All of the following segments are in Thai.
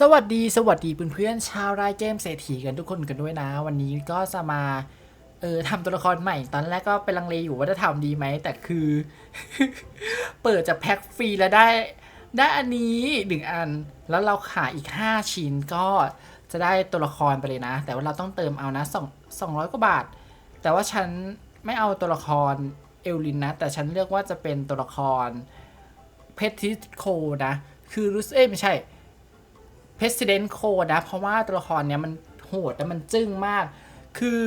สวัสดีสวัสดีเพื่อนๆชาวรายเกมเศรษฐีกันทุกคนกันด้วยนะ วันนี้ก็จะมาเออทำตัวละครใหม่ ตอนแรกก็เป็นลังเลอยู่ว่าจะทำดีไหมแต่คือ เปิดจากแพ็คฟรีแล้วได้ ได้อันนี้หนึ่งอัน แล้วเราขายอีก 5 ชิ้นก็จะได้ตัวละครไปเลยนะ แต่ว่าเราต้องเติมเอานะสองสองร้อยกว่าบาท แต่ว่าฉันไม่เอาตัวละครเอลลินนะ แต่ฉันเลือกว่าจะเป็นตัวละครเพทริโคนะ คือรู้สึกเอ้ไม่ใช่ President Code นะ เพราะว่าตัวละครเนี้ยมันโหดและมันจึ้งมาก คือ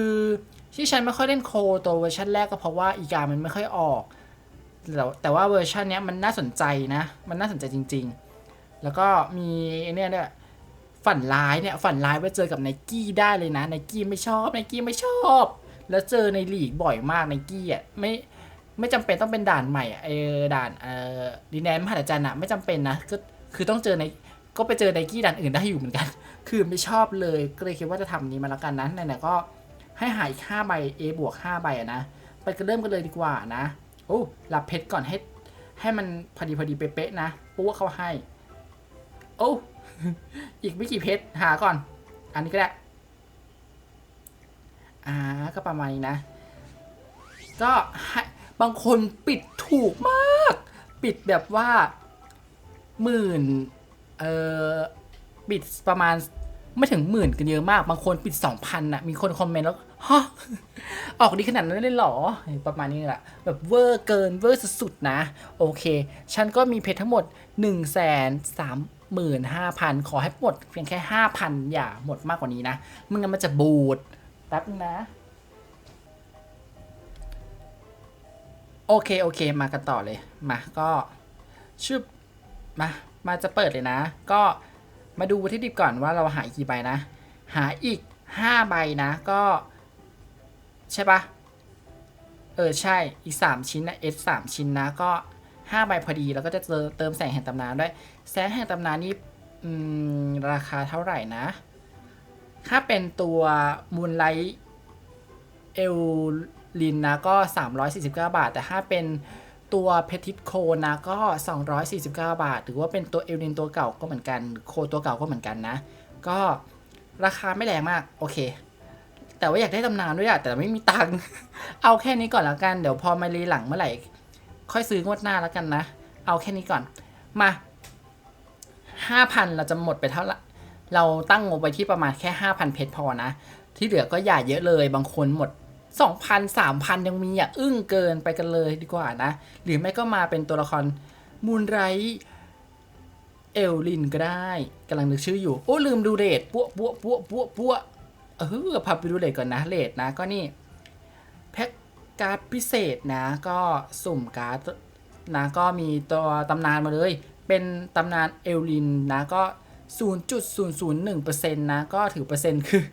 ที่ฉันไม่ค่อยเล่นโคตัวเวอร์ชันแรกก็เพราะว่าอีกามันไม่ค่อยออก แต่แต่ว่าเวอร์ชันเนี้ยมันน่าสนใจนะ มันน่าสนใจจริง ๆ แล้วก็มีเนี่ยเนี่ยฝันร้ายเนี่ยฝันร้ายไว้เจอกับไนกี้ได้เลยนะไนกี้ไม่ชอบไนกี้ไม่ชอบ แล้วเจอในลีกบ่อยมากไนกี้อะไม่ไม่จำเป็นต้องเป็นด่านใหม่อะเออด่านเออดีแนนมหาจันอะไม่จำเป็นนะก็คือต้องเจอใน ก็ไปเจอไนกี้ด่านอื่นได้อยู่เหมือนกัน คือไม่ชอบเลยก็เลยคิดว่าจะทำนี้มาแล้วกันนะไหนๆก็ให้หาอีก5ใบ A บวก5ใบอะนะไปกันเริ่มกันเลยดีกว่านะโอ้รับเพชรก่อนให้ให้มันพอดีพอดีเป๊ะๆนะปุ๊บเขาให้ โอ้อีกไม่กี่เพชรหาก่อน อันนี้ก็ได้อ่าก็ประมาณนี้นะ ก็ให้บางคนปิดถูกมาก ปิดแบบว่าหมื่น เออปิดประมาณไม่ถึงหมื่นกันเยอะมาก บางคนปิดสองพันอะมีคนคอมเมนต์แล้วฮะออกดีขนาดนั้นเลยหรอ ประมาณนี้แหละแบบเวอร์เกินเวอร์สุดๆนะ โอเค ฉันก็มีเพชรทั้งหมด1นึ่งแสนสามหมื่นห้าพันขอให้หมดเพียงแค่ห้าพันอย่าหมดมากกว่านี้นะมึงั้นมันจะบูดแป๊บนึงนะ โอเค โอเค มากันต่อเลย มาก็ชึบมา มาจะเปิดเลยนะ ก็มาดูวัตถุดิบก่อนว่าเราหากี่ใบนะ หาอีก 5 ใบนะก็ ใช่ปะเออ ใช่อีก 3 ชิ้นนะ S 3ชิ้นนะ ก็ 5 ใบพอดี แล้วก็จะเติมเติมแสงแห่งตำนานด้วย แสงแห่งตำนานนี่อืมราคาเท่าไหร่นะ ถ้าเป็นตัวมูลไลท์เอลลินนะ ก็ 349 บาท แต่ถ้าเป็น ตัวเพทิตโคนะก็ 249 บาทหรือว่าเป็นตัวเอลลินตัวเก่าก็เหมือนกัน โคตัวเก่าก็เหมือนกันนะ ก็ราคาไม่แรงมาก โอเค แต่ว่าอยากได้ตำนานด้วยอะแต่ไม่มีตังค์เอาแค่นี้ก่อนแล้วกัน เดี๋ยวพอมารีหลังเมื่อไหร่ ค่อยซื้องวดหน้าแล้วกันนะ เอาแค่นี้ก่อน มา 5,000 เราจะหมดไปเท่าไหร่เราตั้งงบไว้ที่ประมาณแค่ 5,000 เพชรพอนะ ที่เหลือก็อย่าเยอะเลย บางคนหมด 2,000 3,000ยังมีอะอึ้งเกินไปกันเลยดีกว่านะ หรือไม่ก็มาเป็นตัวละครมูนไรเอลลินก็ได้กำลังนึกชื่ออยู่ โอ้ ลืมดูเรทปั้วปั้วปั้วปั้วปั้วเออพาไปดูเรทก่อนนะเรทนะก็นี่ แพ็กการ์ดพิเศษนะ ก็สุ่มการ์ดนะก็มีตัวตำนานมาเลย เป็นตำนานเอลลินนะก็ 0.001%นะ ก็ถือเปอร์เซ็นต์คือ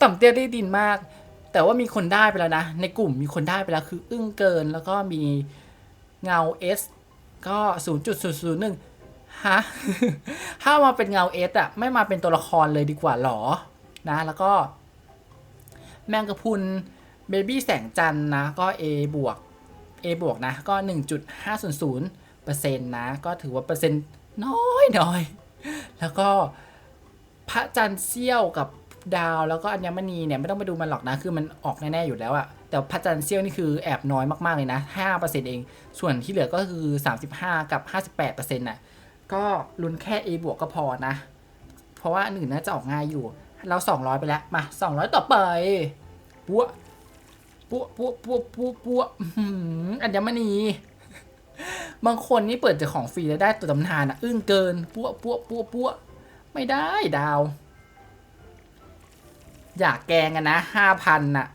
ต่ำเตี้ยได้ดินมาก แต่ว่ามีคนได้ไปแล้วนะ ในกลุ่มมีคนได้ไปแล้วคืออึ้งเกินแล้วก็มีเงา S ก็ 0.001ฮะ ถ้ามาเป็นเงา S อะไม่มาเป็นตัวละครเลยดีกว่าหรอ นะ แล้วก็ แมงกะพุนเบบี้แสงจันนะ ก็ A บวก A บวกนะ ก็ 1.500เปอร์เซ็นต์นะ ก็ถือว่าเปอร์เซ็นต์น้อยน้อย แล้วก็พระจันทร์เสี้ยวกับ ดาวแล้วก็อัญมณีเนี่ยไม่ต้องไปดูมันหรอกนะ คือมันออกแน่ ๆ อยู่แล้วอะแต่พระจันทร์เสี้ยวนี่คือแอบน้อยมาก ๆ เลยนะ 5%เอง ส่วนที่เหลือก็คือ 35 กับ 58%น่ะก็ลุ้นแค่ A บวกก็พอนะ เพราะว่าอันอื่นน่าจะออกง่ายอยู่ เรา 200 ไปแล้ว มา 200 ต่อไปปัวปัวปัวปัวปัวปัวอัญมณีบางคนนี่เปิดจากของฟรีแล้วได้ตัวตำนานอะอึ้งเกินปัวปัวปัวปัวไม่ได้ดาว อยากแกงกันนะห้าพันน่ะ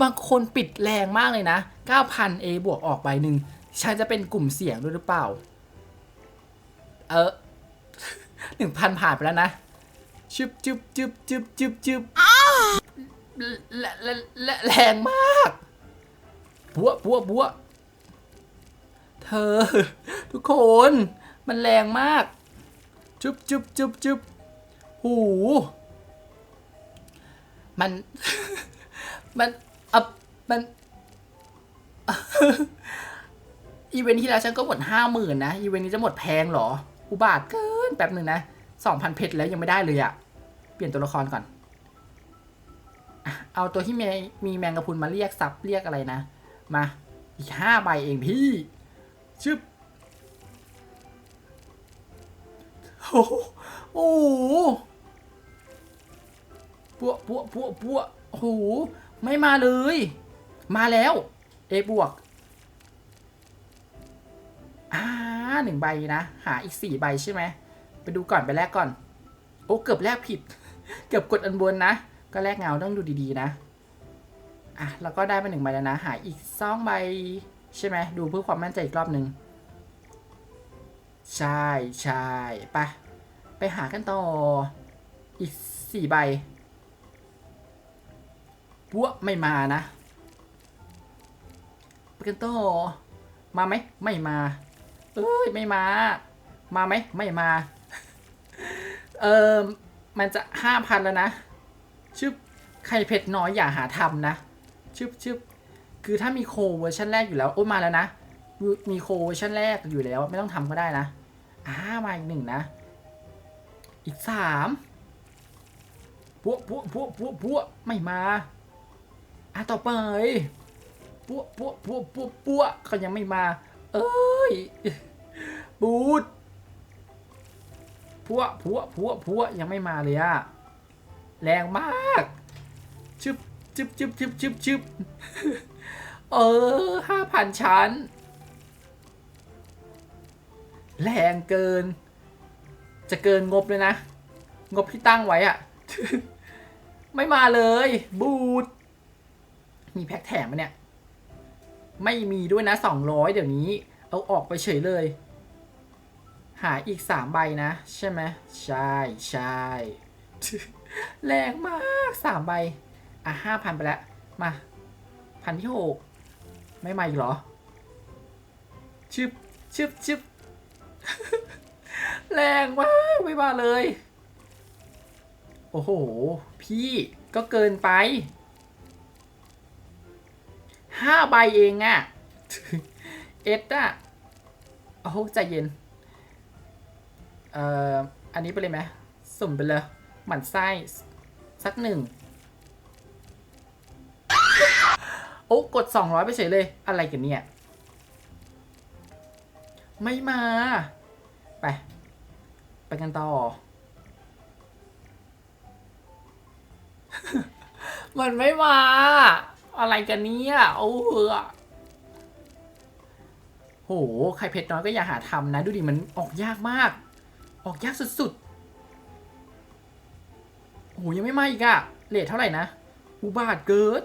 บางคนปิดแรงมากเลยนะเก้าพันเอบวกออกใบหนึ่งฉันจะเป็นกลุ่มเสี่ยงด้วยหรือเปล่า เออหนึ่งพันผ่านไปแล้วนะชึบจึบจึบจึบจึบจึบและและและแรงมากบัวบัวบัวเธอ ทุกคน มันแรงมากจึบจึบจึบจึบหู มัน มันอับมันอีเวนท์ที่แล้วฉันก็หมดห้าหมื่นนะ อีเวนท์นี้จะหมดแพงเหรอ อุบาทเกินแป๊บหนึ่งนะสองพันเพชรแล้วยังไม่ได้เลยอะเปลี่ยนตัวละครก่อน เอาตัวที่มีมีแมงกะพุนมาเรียกซับเรียกอะไรนะ มา อีกห้าใบเองพี่ ชึบโอ้โห โอ้โหปัวปัวปัวปัวโอ้โหไม่มาเลย มาแล้วเอบวกอ่าหนึ่งใบนะ หาอีกสี่ใบใช่ไหมไปดูก่อนไปแลกก่อน โอ้เกือบแลกผิด เกือบกดอันบนนะ ก็แลกเงาต้องดูดีๆนะอะแล้วก็ได้มาหนึ่งใบแล้วนะ หาอีกสองใบใช่ไหมดูเพื่อความมั่นใจอีกรอบหนึ่งใช่ใช่ไปไปหากันต่ออีกสี่ใบ ปัวไม่มานะไปกันต่อมาไหมไม่มาเอ้ยไม่มา มาไหมไม่มา เออมันจะห้าพันแล้วนะชึบไข่เผ็ดน้อยอย่าหาทำนะชึบชึบคือถ้ามีโคเวอร์ชันแรกอยู่แล้วโอ้มาแล้วนะมีมีโคเวอร์ชันแรกอยู่แล้ว ไม่ต้องทำก็ได้นะอ่ามาอีกหนึ่งนะ อีกสามพวกพวกพวกพวกพวกไม่มา อะต่อไปพวกพวกพวกพวกพวกเขายังไม่มา เอ้ย บูดพวกพวกพวกพวกยังไม่มาเลยอะแรงมากชึบชึบชึบชึบชึบชึบเออห้าพันชั้น แรงเกิน จะเกินงบเลยนะ งบที่ตั้งไว้อะไม่มาเลย บูด มีแพ็คแถมไหมเนี่ย ไม่มีด้วยนะสองร้อยเดี๋ยวนี้ เอาออกไปเฉยเลย หาอีกสามใบนะ ใช่ไหมใช่ใช่แรงมากสามใบ อะห้าพันไปแล้ว มาพันที่หกไม่มาอีกเหรอ ชึบชึบชึบแรงมากไม่มาเลย โอ้โห พี่ก็เกินไป ห้าใบเองอะเอ็ดอะโอ้โหใจเย็น เอ่อ อันนี้ไปเลยไหมสุ่มไปเลย หมั่นไส้ สักหนึ่ง โอ้กด200ไปเฉยเลย อะไรกันเนี่ย ไม่มา ไป ไปกันต่อมันไม่มา อะไรกันเนี่ยโอ้เออโหใครเพชรน้อยก็อย่าหาทำนะ ดูดิมันออกยากมาก ออกยากสุดๆโอ้โหยังไม่มาอีกอะเลทเท่าไหร่นะอุบาทเกิน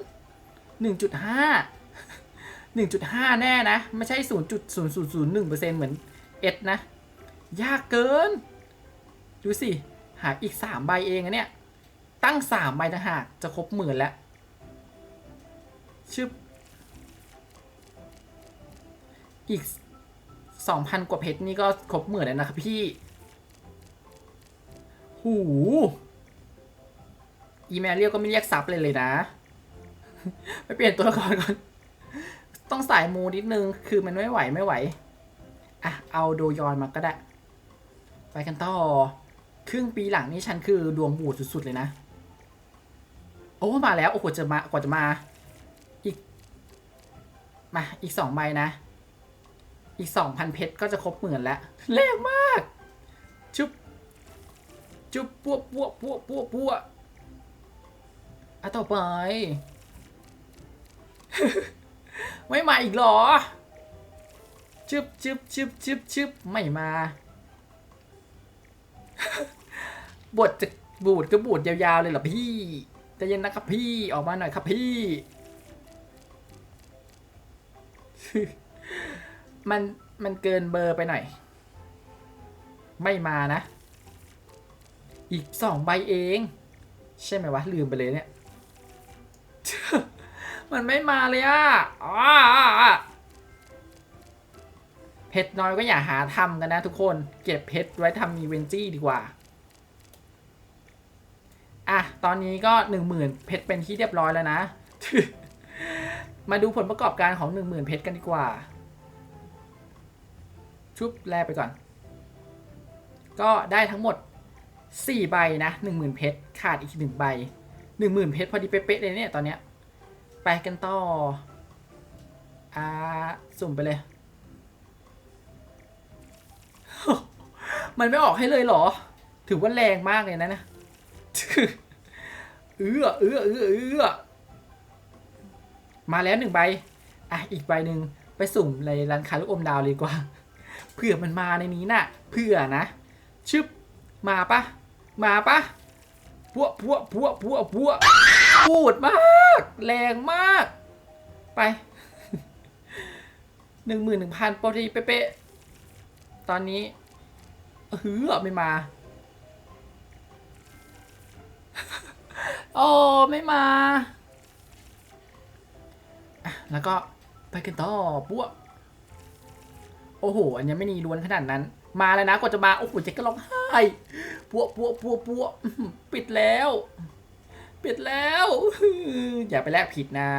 หนึ่งจุดห้าหนึ่งจุดห้าแน่นะ ไม่ใช่ศูนย์จุดศูนย์ศูนย์ศูนย์หนึ่งเปอร์เซ็นเหมือนเอ็ดนะ ยากเกิน ดูสิ หาอีกสามใบเองอะเนี่ย ตั้งสามใบต่างหากจะครบหมื่นแล้ว ชึบอีกสองพันกว่าเพชรนี่ก็ครบหมื่นแล้วนะครับพี่ หู อีเมลเรียกก็ไม่เรียกซับเลยเลยนะ ไปเปลี่ยนตัวละครก่อน ต้องสายมูนิดนึง คือมันไม่ไหวไม่ไหว อะ เอาโดยอนมาก็ได้ ไปกันต่อ ครึ่งปีหลังนี่ฉันคือดวงบูดสุดๆเลยนะ โอ้ มาแล้ว โอ้โหจะมากว่าจะมา มาอีกสองใบนะ อีกสองพันเพชรก็จะครบหมื่นแล้วแรงมากชุบจุ๊บปัวปัวปัวปัวปัวอะต่อไป ไม่มาอีกหรอชึบชึบชึบชึบชึบไม่มา บทจะบูดก็บูดยาวๆเลยเหรอพี่ใจะเย็นนะครับพี่ ออกมาหน่อยครับพี่ มันมันเกินเบอร์ไปหน่อย ไม่มานะ อีกสองใบเอง ใช่ไหมวะ ลืมไปเลยเนี่ย มันไม่มาเลยอะเพชรน้อยก็อย่าหาทำกันนะทุกคน เก็บเพชรไว้ทำมีเวนจี้ดีกว่า อะ ตอนนี้ก็หนึ่งหมื่นเพชรเป็นที่เรียบร้อยแล้วนะ มาดูผลประกอบการของหนึ่งหมื่นเพชรกันดีกว่า ชุบแลไปก่อน ก็ได้ทั้งหมดสี่ใบนะหนึ่งหมื่นเพชรขาดอีกหนึ่งใบหนึ่งหมื่นเพชรพอดีเป๊ะๆเลยเนี่ยตอนเนี้ย ไปกันต่อ อ่า สุ่มไปเลย มันไม่ออกให้เลยเหรอ ถือว่าแรงมากเลยนะนะเอื้อเอื้อเอื้อเอื้อ มาแล้วหนึ่งใบ อะ อีกใบหนึ่งไปสุ่มในร้านค้าลูกอมดาวเลยกว่า เผื่อมันมาในนี้น่ะ เผื่อนะ ชึบ มาปะ มาปะพวกพวกพวกพวกพวกพูดมาก แรงมาก ไปหนึ่งหมื่นหนึ่งพันโปกติเป๊ะตอนนี้เฮือไม่มา โอ้ ไม่มา แล้วก็ไปกันต่อปุ๊บโอ้โห อันนี้ไม่นีล้วนขนาดนั้น มาแล้วนะกว่าจะมา โอ้โหเจ๊ก็ร้องไห้ปัวปัวปัวปัวปิดแล้ว ปิดแล้ว อย่าไปแลกผิดนะ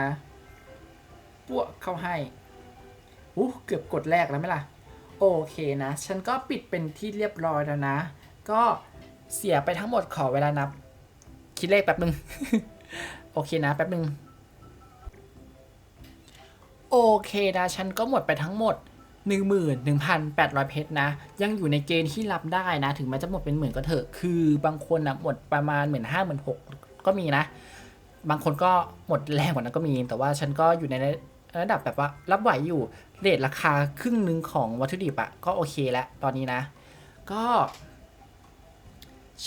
ปัวเข้าให้อู้เกือบกดแรกแล้วไหมล่ะ โอเคนะ ฉันก็ปิดเป็นที่เรียบร้อยแล้วนะ ก็เสียไปทั้งหมดขอเวลานับ คิดเลขแป๊บนึง โอเคนะแป๊บนึง โอเคนะฉันก็หมดไปทั้งหมด 11,800 เพชรนะ ยังอยู่ในเกณฑ์ที่รับได้นะ ถึงแม้จะหมดเป็นหมื่นก็เถอะ คือบางคนนะหมดประมาณหมื่นห้าหมื่นหกก็มีนะ บางคนก็หมดแรงกว่านั้นก็มี แต่ว่าฉันก็อยู่ในระดับแบบว่ารับไหวอยู่เรทราคาครึ่งหนึ่งของวัตถุดิบอะก็โอเคแล้วตอนนี้นะ ก็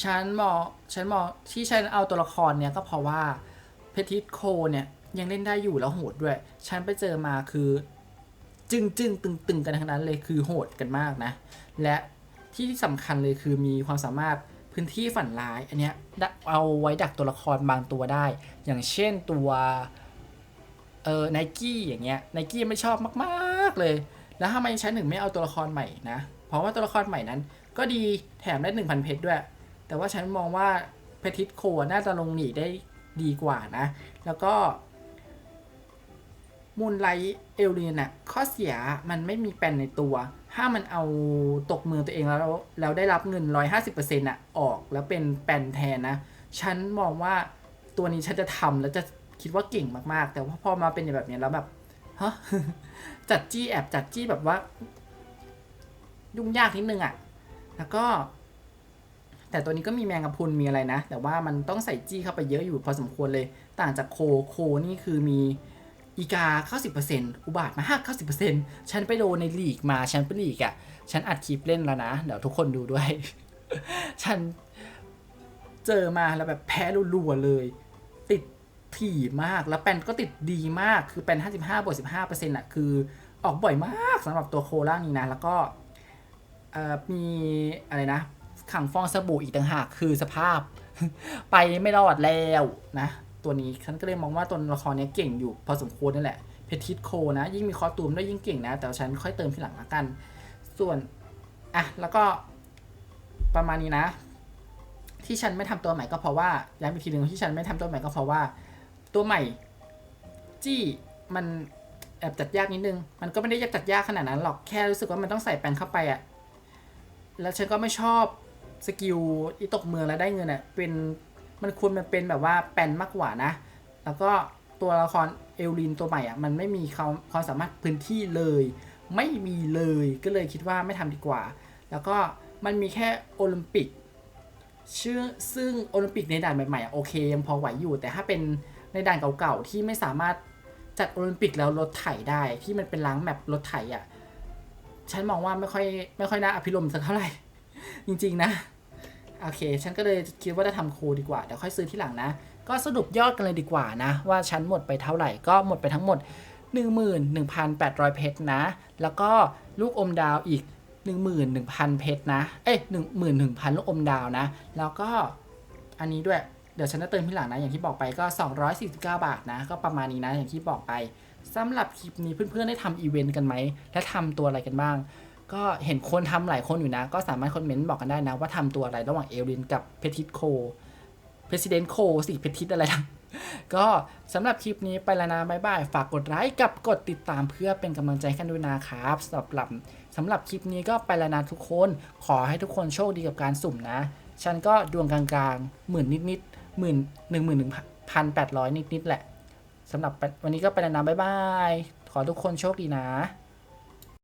ฉันมองฉันมองที่ฉันเอาตัวละครเนี่ยก็เพราะว่าเพทิสโคเนี่ย ยังเล่นได้อยู่แล้วโหดด้วย ฉันไปเจอมาคือ จึงจึงตึงตึงกันทั้งนั้นเลยคือโหดกันมากนะ และที่สำคัญเลยคือมีความสามารถพื้นที่ฝันร้าย อันเนี้ยเอาไว้ดักตัวละครบางตัวได้ อย่างเช่นตัวเออไนกี้อย่างเงี้ยไนกี้ไม่ชอบมาก ๆ เลย แล้วทำไมฉันถึงไม่เอาตัวละครใหม่นะ เพราะว่าตัวละครใหม่นั้น ก็ดีแถมได้หนึ่งพันเพชรด้วย แต่ว่าฉันมองว่าเพทิสโคน่าจะลงหนีได้ดีกว่านะ แล้วก็ มูลไลท์เอลเลียนอะข้อเสียมันไม่มีแปนในตัว ถ้ามันเอาตกมือตัวเองแล้วแล้วได้รับเงิน 150%อะออกแล้วเป็นแปนแทนนะ ฉันมองว่าตัวนี้ฉันจะทำแล้วจะคิดว่าเก่งมากๆ แต่ว่าพอมาเป็นแบบนี้แล้วแบบฮะจัดจี้แอบจัดจี้แบบว่า ยุ่งยากนิดนึงอะแล้วก็ แต่ตัวนี้ก็มีแมงกะพุนมีอะไรนะ แต่ว่ามันต้องใส่จี้เข้าไปเยอะอยู่พอสมควรเลย ต่างจากโคโคนี่คือมี อีกา 90%อุบาทมา90%ฉันไปโดนในลีกมาฉันเป็นลีกอะ่ะ ฉันอัดคลิปเล่นแล้วนะ เดี๋ยวทุกคนดูด้วย ฉันเจอมาแล้วแบบแพ้รัวๆเลย ติดถี่มาก แล้วแปนก็ติดดีมาก คือแปน55บวก15%อะ คือออกบ่อยมากสำหรับตัวโคล่างนี้นะ แล้วก็มีอะไรนะ ขังฟองสบู่อีกต่างหาก คือสภาพ ไปไม่รอดแล้วนะ ตัวนี้ฉันก็เลยมองว่าตัวละครนี้เก่งอยู่พอสมควรนี่นแหละเพทิสโคนะยิ่งมีคอตูมด้วยยิ่งเก่งนะ แต่ฉันค่อยเติมทีหลังละกัน ส่วนอะแล้วก็ประมาณนี้นะ ที่ฉันไม่ทำตัวใหม่ก็เพราะว่าย้ำอีกทีหนึ่งที่ฉันไม่ทำตัวใหม่ก็เพราะว่า ตัวใหม่จี้มันแอบจัดยากนิดนึง มันก็ไม่ได้ยากจัดยากขนาดนั้นหรอกแค่รู้สึกว่ามันต้องใส่แปลงเข้าไปอะแล้วฉันก็ไม่ชอบสกิลอีตกเมืองแล้วได้เงินอะเป็น มันควรมันเป็นแบบว่าแปนมากกว่านะ แล้วก็ตัวละครเอลลินตัวใหม่อะมันไม่มีความความสามารถพื้นที่เลย ไม่มีเลยก็เลยคิดว่าไม่ทำดีกว่า แล้วก็มันมีแค่โอลิมปิกชื่อซึ่งโอลิมปิกในด่านใหม่ๆอะโอเค ยังพอไหวอยู่ แต่ถ้าเป็นในด่านเก่าๆที่ไม่สามารถจัดโอลิมปิกแล้วรถไถได้ที่มันเป็นล้างแมปรถไถอะฉันมองว่าไม่ค่อยไม่ค่อยน่าอภิรมสักเท่าไหร่ จริง ๆ นะ โอเค ฉันก็เลยคิดว่าจะทำโคดีกว่าเดี๋ยวค่อยซื้อที่หลังนะ ก็สรุปยอดกันเลยดีกว่านะ ว่าฉันหมดไปเท่าไหร่ก็หมดไปทั้งหมด 11,800 เพชรนะ แล้วก็ลูกอมดาวอีก 11,000 เพชรนะ เอ้ย11,000 ลูกอมดาวนะ แล้วก็อันนี้ด้วยเดี๋ยวฉันจะเติมที่หลังนะ อย่างที่บอกไปก็ 249 บาทนะ ก็ประมาณนี้นะ อย่างที่บอกไปสำหรับคลิปนี้เพื่อนๆได้ทำอีเวนต์กันไหม และทำตัวอะไรกันบ้าง ก็เห็นคนทำหลายคนอยู่นะ ก็สามารถคอมเมนต์บอกกันได้นะว่าทำตัวอะไรระหว่างเอลินกับเพทิสโคเพรสิดเนนโคสิเพทิสอะไรนะก็สำหรับคลิปนี้ไปแล้วนะบายบาย ฝากกดไลค์กับกดติดตามเพื่อเป็นกำลังใจให้กันด้วยนะครับสำหรับสำหรับคลิปนี้ก็ไปแล้วนะทุกคน ขอให้ทุกคนโชคดีกับการสุ่มนะ ฉันก็ดวงกลางๆหมื่นนิดๆหมื่นหนึ่งหมื่นหนึ่งพันแปดร้อยนิดๆแหละสำหรับวันนี้ก็ไปแล้วนะบายบาย ขอทุกคนโชคดีนะ